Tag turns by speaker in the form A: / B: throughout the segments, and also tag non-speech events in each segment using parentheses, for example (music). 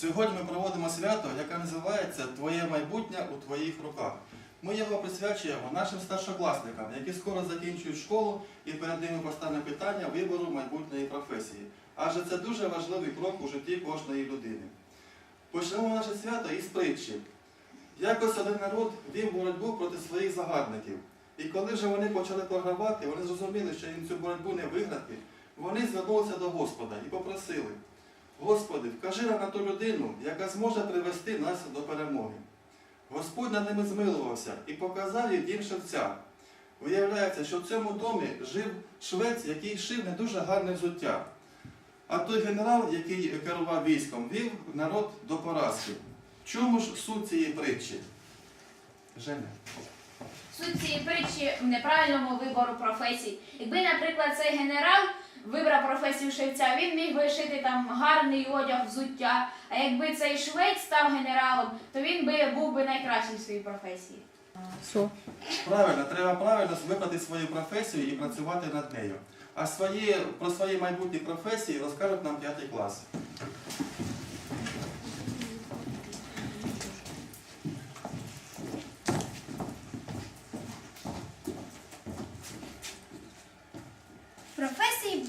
A: Сьогодні ми проводимо свято, яке називається Твоє майбутнє у твоїх руках. Ми його присвячуємо нашим старшокласникам, які скоро закінчують школу і перед ними постане питання вибору майбутньої професії. Адже це дуже важливий крок у житті кожної людини. Почнемо наше свято із притчі. Якось один народ вів боротьбу проти своїх загарбників. І коли вже вони почали програвати, вони зрозуміли, що їм цю боротьбу не виграти, вони звернулися до Господа і попросили. Господи, вкажи нам на ту людину, яка зможе привести нас до перемоги. Господь над ними змилувався і показав їм дім шевця. Виявляється, що в цьому домі жив швець, який шив не дуже гарне взуття. А той генерал, який керував військом, вів народ до поразки. Чому ж суть цієї притчі? Женя.
B: Суть цієї притчі в неправильному вибору професій. Якби, наприклад, цей генерал вибрав професію шевця, він міг би шити там гарний одяг, взуття. А якби цей швець став генералом, то він би був би найкращим в своїй професії.
A: Правильно, треба правильно вибрати свою професію і працювати над нею. А свої, про свої майбутні професії розкажуть нам п'ятий клас.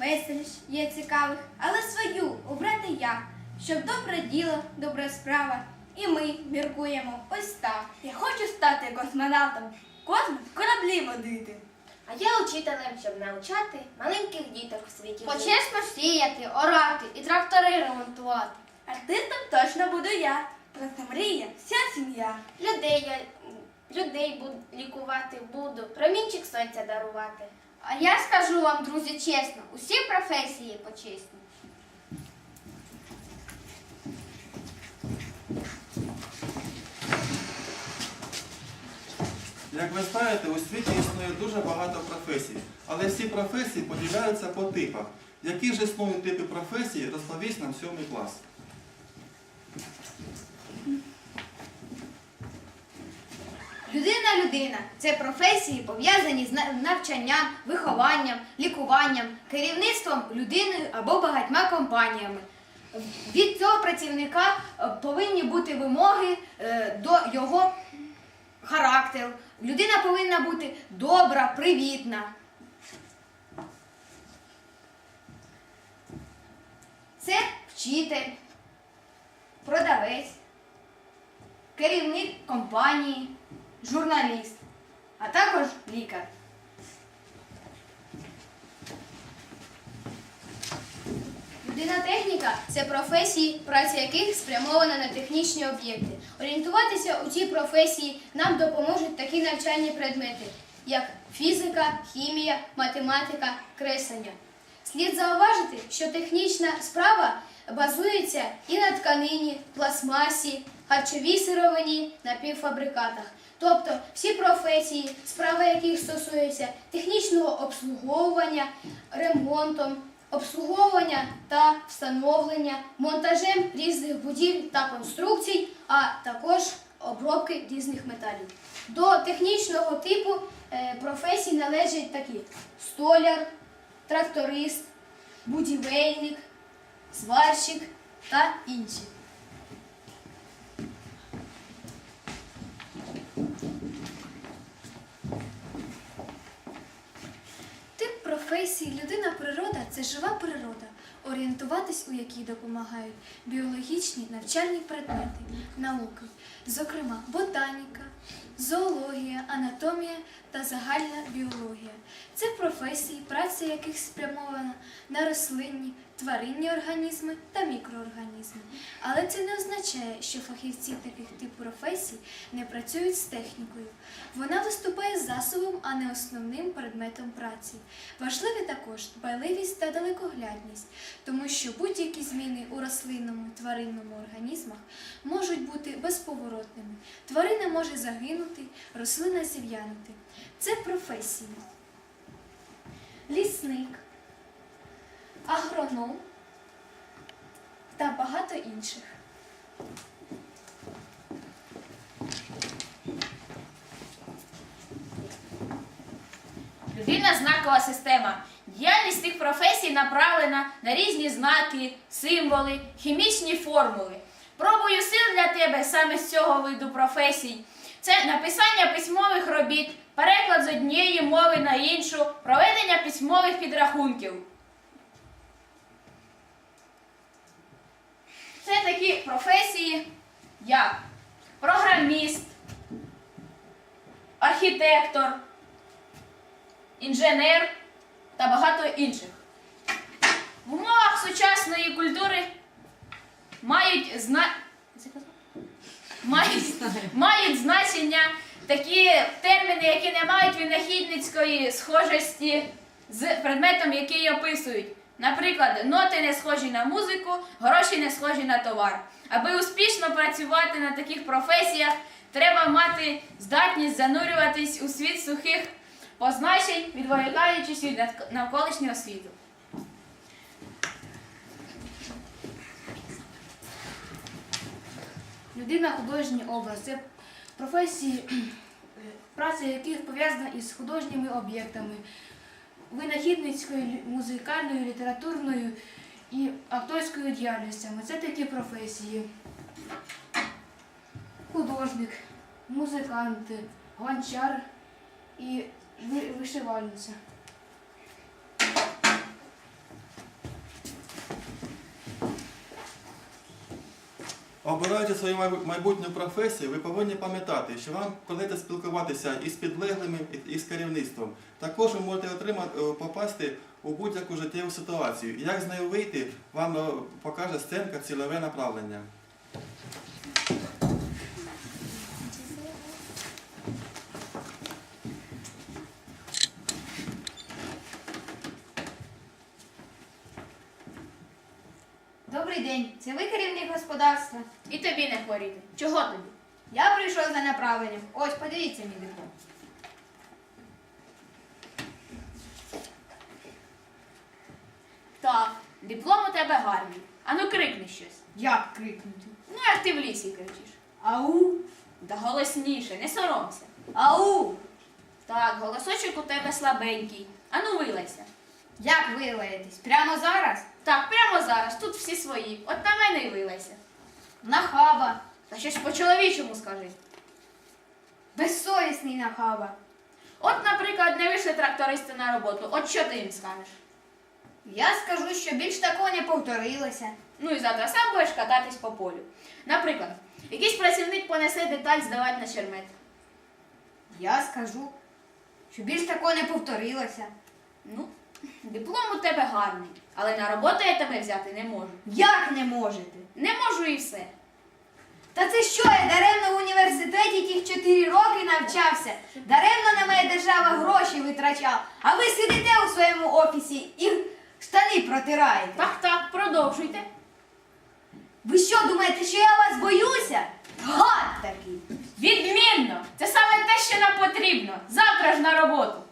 C: Безліч є цікавих, але свою обрати як, щоб добре діло, добра справа. І ми міркуємо ось так.
D: Я хочу стати космонавтом, в космос кораблі водити.
E: А я учителем, щоб навчати маленьких діток в світі.
C: Почесно сіяти, орати і трактори ремонтувати.
D: Артистом точно буду я. Про це мріє вся сім'я.
E: Людей я людей буду лікувати буду, промінчик сонця дарувати.
C: А я скажу вам, друзі, чесно, усі професії почесні.
A: Як ви знаєте, у світі існує дуже багато професій, але всі професії поділяються по типах. Які ж існують типи професій, розповість нам сьомий клас.
C: Людина людина це професії, пов'язані з навчанням, вихованням, лікуванням, керівництвом людиною або багатьма компаніями. Від цього працівника е, повинні бути вимоги е, до його характеру. Людина повинна бути добра, привітна. Це вчитель, продавець, керівник компанії, журналіст, а також лікар. Людина техніка це професії, праця яких спрямована на технічні об'єкти. Орієнтуватися у цій професії нам допоможуть такі навчальні предмети, як фізика, хімія, математика, креслення. Слід зауважити, що технічна справа базується і на тканині, пластмасі, харчовій сировині, напівфабрикатах. Тобто всі професії, справа яких стосується технічного обслуговування, ремонтом, обслуговування та встановлення, монтажем різних будівель та конструкцій, а також обробки різних металів. До технічного типу е, професій належать такі: столяр, тракторист, будівельник, сварщик та інші.
F: Тип професії людина-природа це жива природа, орієнтуватись у якій допомагають біологічні навчальні предмети, науки, зокрема ботаніка, зоологія, анатомія та загальна біологія. Це професії, праця яких спрямована на рослинні, тваринні організми та мікроорганізми. Але це не означає, що фахівці таких тип професій не працюють з технікою. Вона виступає засобом, а не основним предметом праці. Важливі також дбайливість та далекоглядність, тому що будь-які зміни у рослинному і тваринному організмах можуть бути безповоротними. Тварина може загинути, рослина зів'янути. Це професії. Лісник, агроном та багато інших.
B: Людина знакова система. Діяльність цих професій направлена на різні знаки, символи, хімічні формули. Пробую сил для тебе саме з цього виду професій. Це написання письмових робіт, переклад з однієї мови на іншу, проведення письмових підрахунків. Це такі професії, як програміст, архітектор, інженер та багато інших. В умовах сучасної культури мають зна... мають, мають значення такі терміни, які не мають винахідницької схожості з предметом, який описують. Наприклад, ноти не схожі на музику, гроші не схожі на товар. Аби успішно працювати на таких професіях, треба мати здатність занурюватись у світ сухих позначень, відволікаючись від навк- навколишнього світу.
C: Людина художній образ це професії, (clears throat) праця яких пов'язана із художніми об'єктами, винахідницькою, музикальною, літературною і акторською діяльностями. Це такі професії. Художник, музикант, гончар і вишивальниця.
A: Обираючи свою майбутню професію, ви повинні пам'ятати, що вам прийдеться спілкуватися із підлеглими, і з керівництвом. Також ви можете отримати, е, попасти у будь-яку життєву ситуацію. Як з нею вийти, вам е, покаже сценка цільове направлення.
C: Добрий день, це ви керівник господарства?
B: І хворіти. Чого тобі?
C: Я прийшов за направленням. Ось, подивіться мій диплом.
B: Так, диплом у тебе гарний. Ану крикни щось.
C: Як крикнути?
B: Ну, як ти в лісі кричиш.
C: Ау!
B: Да голосніше, не соромся.
C: Ау!
B: Так, голосочок у тебе слабенький. Ану вилайся.
C: Як ви лаєтесь? Прямо зараз?
B: Так, прямо зараз, тут всі свої. От на мене й вилайся.
C: Нахаба.
B: Та щось по-чоловічому скажи.
C: Безсовісний нахаба.
B: От, наприклад, не вийшли трактористи на роботу. От що ти їм скажеш?
C: Я скажу, що більш такого не повторилося.
B: Ну і завтра сам будеш кататись по полю. Наприклад, якийсь працівник понесе деталь здавати на чермет.
C: Я скажу, що більш такого не повторилося.
B: Ну, диплом у тебе гарний, але на роботу я тебе взяти не можу.
C: Як не можете?
B: Не можу і все.
C: Та це що, я даремно в університеті тих 4 роки навчався, даремно на мене держава гроші витрачала, а ви сидите у своєму офісі і штани протираєте.
B: Так, так, продовжуйте.
C: Ви що думаєте, що я вас боюся? Гад такий.
B: Відмінно! Це саме те, що нам потрібно. Завтра ж на роботу.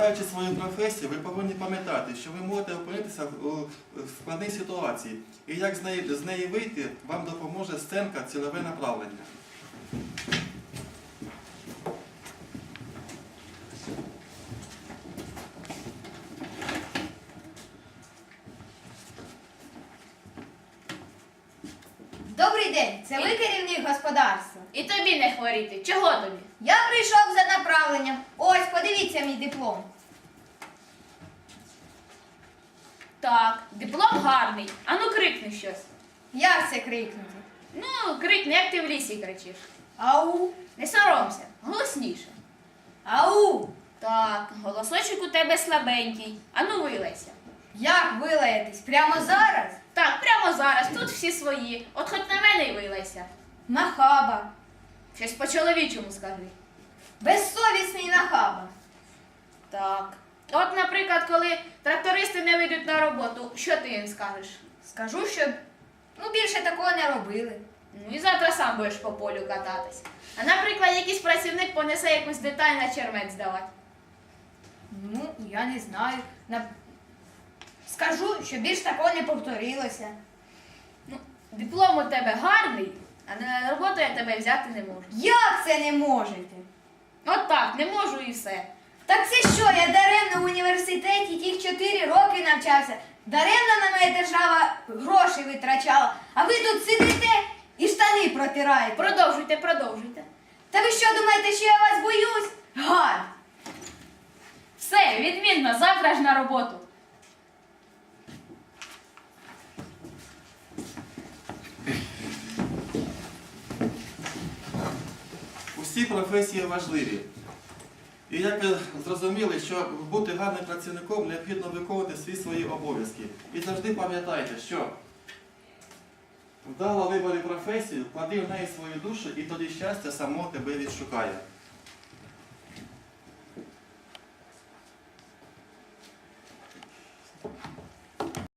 A: Обираючи свою професію, ви повинні пам'ятати, що ви можете опинитися в, складній ситуації. І як з неї, з неї вийти, вам допоможе сценка цільове направлення.
C: Добрий день, це ви керівник господарства.
B: І тобі не хворіти. Чого тобі?
C: Я прийшов за направленням. Ось, подивіться мій диплом.
B: Так, диплом гарний. Ану крикни щось.
C: Як це крикнути?
B: Ну, крикни, як ти в лісі кричиш.
C: Ау!
B: Не соромся, голосніше.
C: Ау!
B: Так, голосочок у тебе слабенький. Ану вилайся.
C: Як ви лаєтесь? Прямо зараз?
B: Так, прямо зараз, тут всі свої. От хоч на мене й вилайся.
C: Нахаба.
B: Щось по-чоловічому скажи.
C: Безсовісний нахаба.
B: Так. От, наприклад, коли трактористи не вийдуть на роботу, що ти їм скажеш?
C: Скажу, що ну, більше такого не робили.
B: Ну і завтра сам будеш по полю кататись. А наприклад, якийсь працівник понесе якусь деталь на чермет здавати.
C: Ну, я не знаю. На... Скажу, що більш такого не повторилося.
B: Ну, диплом у тебе гарний, а на роботу я тебе взяти не можу.
C: Як це не можете?
B: От так, не можу і все.
C: Так це що, я даремно в університеті тих 4 роки навчався. Даремно на мене держава гроші витрачала. А ви тут сидите і штани протираєте.
B: Продовжуйте, продовжуйте.
C: Та ви що думаєте, що я вас боюсь? Гад!
B: Все, відмінно, завтра ж на роботу.
A: Усі професії важливі. І як ви зрозуміли, що бути гарним працівником необхідно виконувати всі свої обов'язки. І завжди пам'ятайте, що вдало вибори професію, вклади в неї свою душу, і тоді щастя само тебе відшукає.